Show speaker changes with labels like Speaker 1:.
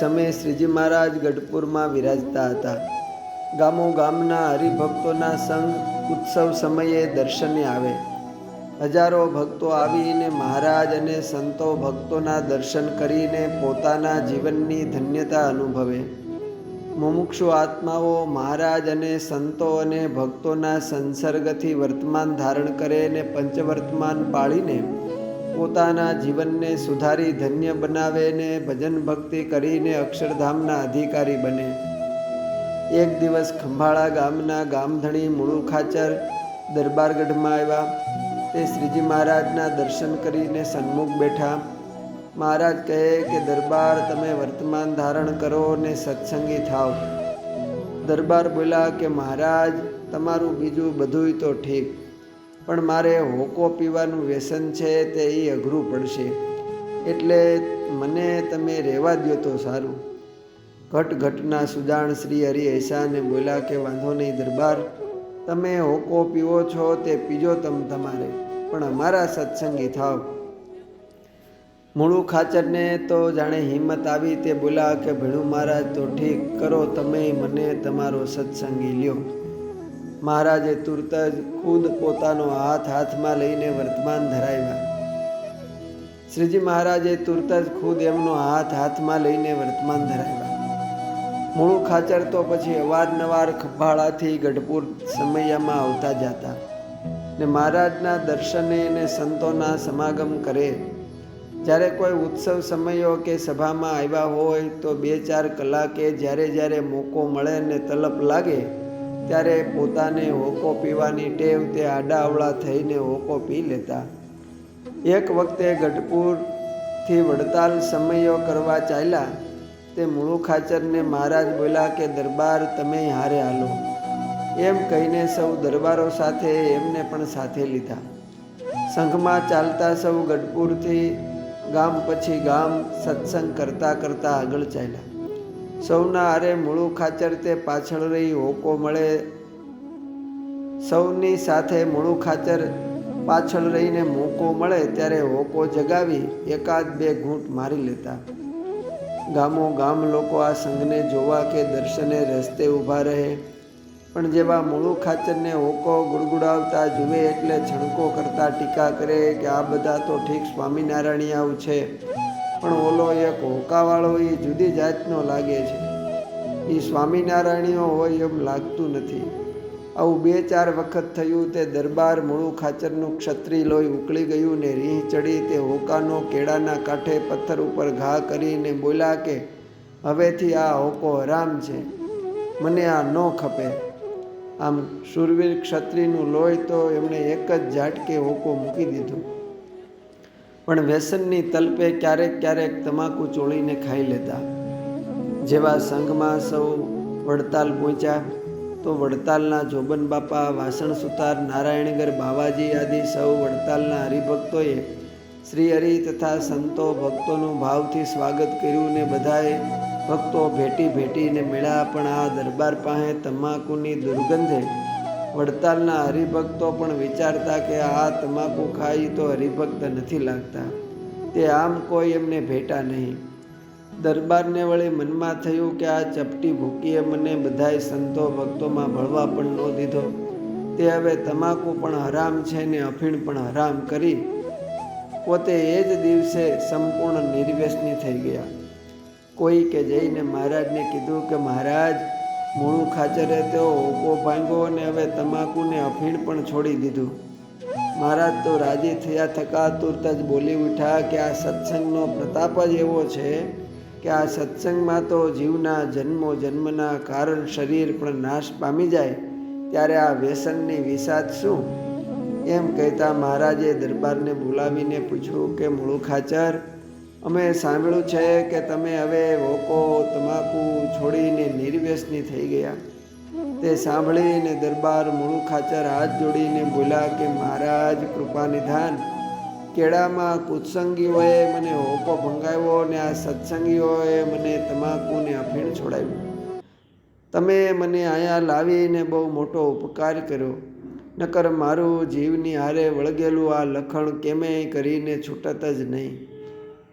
Speaker 1: સમયે શ્રીજી મહારાજ ગઢપુરમાં વિરાજતા હતા. ગામો ગામના હરિભક્તોના સંઘ ઉત્સવ સમયે દર્શને આવે. હજારો ભક્તો આવીને મહારાજ અને સંતો ભક્તોના દર્શન કરીને પોતાના જીવનની ધન્યતા અનુભવે. મુમુક્ષુ આત્માઓ મહારાજ અને સંતો અને ભક્તોના સંસર્ગથી વર્તમાન ધારણ કરે અને પંચવર્તમાન પાળીને પોતાના જીવનને સુધારી ધન્ય બનાવે ને ભજન ભક્તિ કરીને અક્ષરધામના અધિકારી બને. એક દિવસ ખંભાળા ગામના ગામધણી મૂળું ખાચર દરબારગઢમાં આવ્યા. તે શ્રીજી મહારાજના દર્શન કરીને સન્મુખ બેઠા. મહારાજ કહે કે, દરબાર તમે વર્તમાન ધારણ કરો ને સત્સંગી થાવ દરબાર બોલ્યા કે, મહારાજ, તમારું બીજું બધુંય તો ઠીક. પણ મારે હોકો પીવાનું વ્યસન છે તે એ અઘરું પડશે. એટલે મને તમે રહેવા દો તો સારું. ઘટ ઘટના સુદાણ શ્રી હરિ એસાને બોલ્યા કે વાંધો નહીં દરબાર, તમે હોકો પીવો છો તે પીજો તમ તમારે, પણ અમારા સત્સંગી થાવ. મૂળું ખાચરને તો જાણે હિંમત આવી તે બોલા કે ભીણું મહારાજ તો ઠીક, કરો તમે મને તમારો સત્સંગી લ્યો. મહારાજે તુરત જ ખુદ પોતાનો હાથ હાથમાં લઈને વર્તમાન ધરાવ્યા. શ્રીજી મહારાજે તુરત જ ખુદ એમનો હાથ હાથમાં લઈને વર્તમાન ધરાવ્યા. મૂળું ખાચર તો પછી અવારનવાર ખભાળાથી ગઢપુર સમયમાં આવતા જતા ને મહારાજના દર્શને ને સંતોના સમાગમ કરે. જ્યારે કોઈ ઉત્સવ સમયો કે સભામાં આવ્યા હોય તો બે ચાર કલાકે જ્યારે જ્યારે મોકો મળે ને તલપ લાગે ત્યારે પોતાને હોકો પીવાની ટેવ તે આડાઅવળા થઈને હોકો પી લેતા. એક વખતે ગઢપુરથી વડતાલ સમયો કરવા ચાલ્યા, તે મૂળુ ખાચરને મહારાજ બોલ્યા કે, દરબાર, તમે હારે હાલો. એમ કહીને સૌ દરબારો સાથે એમને પણ સાથે લીધા. સંઘમાં ચાલતા સૌ ગઢપુરથી ગામ પછી ગામ સત્સંગ કરતા કરતા આગળ ચાલ્યા. સૌના અરે મૂળું ખાચર તે પાછળ રહી હોકો મળે. સૌની સાથે મૂળું ખાચર પાછળ રહીને મોકો મળે ત્યારે હોકો જગાવી એકાદ બે ઘૂંટ મારી લેતા. ગામો ગામ લોકો આ સંઘને જોવા કે દર્શને રસ્તે ઊભા રહે. પણ જેવા મૂળું ખાચરને હોકો ગુડગુડાવતા જુએ એટલે છણકો કરતા ટીકા કરે કે આ બધા તો ઠીક સ્વામિનારાયણિયાઓ છે. પણ ઓલો એક હોકાવાળો એ જુદી જાતનો લાગે છે. એ સ્વામિનારાયણીઓ હોય એમ લાગતું નથી. આવું બે ચાર વખત થયું તે દરબાર મૂળું ખાચરનું ક્ષત્રિય લોહી ઉકળી ગયું ને રીહ ચડી તે હોકાનો કેળાના કાંઠે પથ્થર ઉપર ઘા કરીને બોલ્યા કે, હવેથી આ હોકો હરામ છે. મને આ ન ખપે. આમ સુરવીર ક્ષત્રિયનું લોહી તો એમણે એક જ ઝાટકે હોકો મૂકી દીધો. પણ વ્યસનની તલપે ક્યારેક ક્યારેક તમાકુ ચોળીને ખાઈ લેતા. જેવા સંઘમાં સૌ વડતાલ પહોંચ્યા, તો વડતાલના જોબન બાપા, વાસણ સુતાર, નારાયણગર, બાવાજી આદિ સૌ વડતાલના હરિભક્તોએ શ્રી હરિ તથા સંતો ભક્તોનું ભાવથી સ્વાગત કર્યું ને બધાએ ભક્તો ભેટી ભેટીને મેળા પણ આ દરબાર પાસે તમાકુની દુર્ગંધે વડતાલના હરિભક્તો પણ વિચારતા કે આ તમાકુ ખાઈ તો હરિભક્ત નથી લાગતા. તે આમ કોઈ એમને ભેટા નહીં. દરબારને વળી મનમાં થયું કે આ ચપટી ભૂકીએ મને બધાય સંતો ભક્તોમાં ભળવા પણ ન દીધો. તે હવે તમાકુ પણ હરામ છે ને અફીણ પણ હરામ કરી પોતે એ જ દિવસે સંપૂર્ણ નિર્વ્યસની થઈ ગયા. કોઈ કે જઈને મહારાજને કીધું કે મહારાજ મૂળું ખાચરે તેઓ ઓકો ભાંગ્યો અને હવે તમાકુને અફીણ પણ છોડી દીધું. મહારાજ તો રાજી થયા થકા તુરત જ બોલી ઉઠ્યા કે આ સત્સંગનો પ્રતાપ જ એવો છે કે આ સત્સંગમાં તો જીવના જન્મો જન્મના કારણ શરીર પણ નાશ પામી જાય, ત્યારે આ વ્યસનની વિષાદ શું? એમ કહેતા મહારાજે દરબારને બોલાવીને પૂછ્યું કે, મૂળું ખાચર અમે સાંભળ્યું છે કે તમે હવે હોકો તમાકુ છોડીને નિર્વ્યસની થઈ ગયા. તે સાંભળીને દરબાર મૂળું ખાચર હાથ જોડીને બોલ્યા કે, મહારાજ, કૃપા નિધાન. કેળામાં કુત્સંગીઓએ મને હોકો ભંગાવ્યો અને આ સત્સંગીઓએ મને તમાકુને અફીણ છોડાવ્યું. તમે મને અહીંયા લાવીને બહુ મોટો ઉપકાર કર્યો. નકર મારું જીવની હારે વળગેલું આ લખણ કેમેય કરીને છૂટત જ નહીં.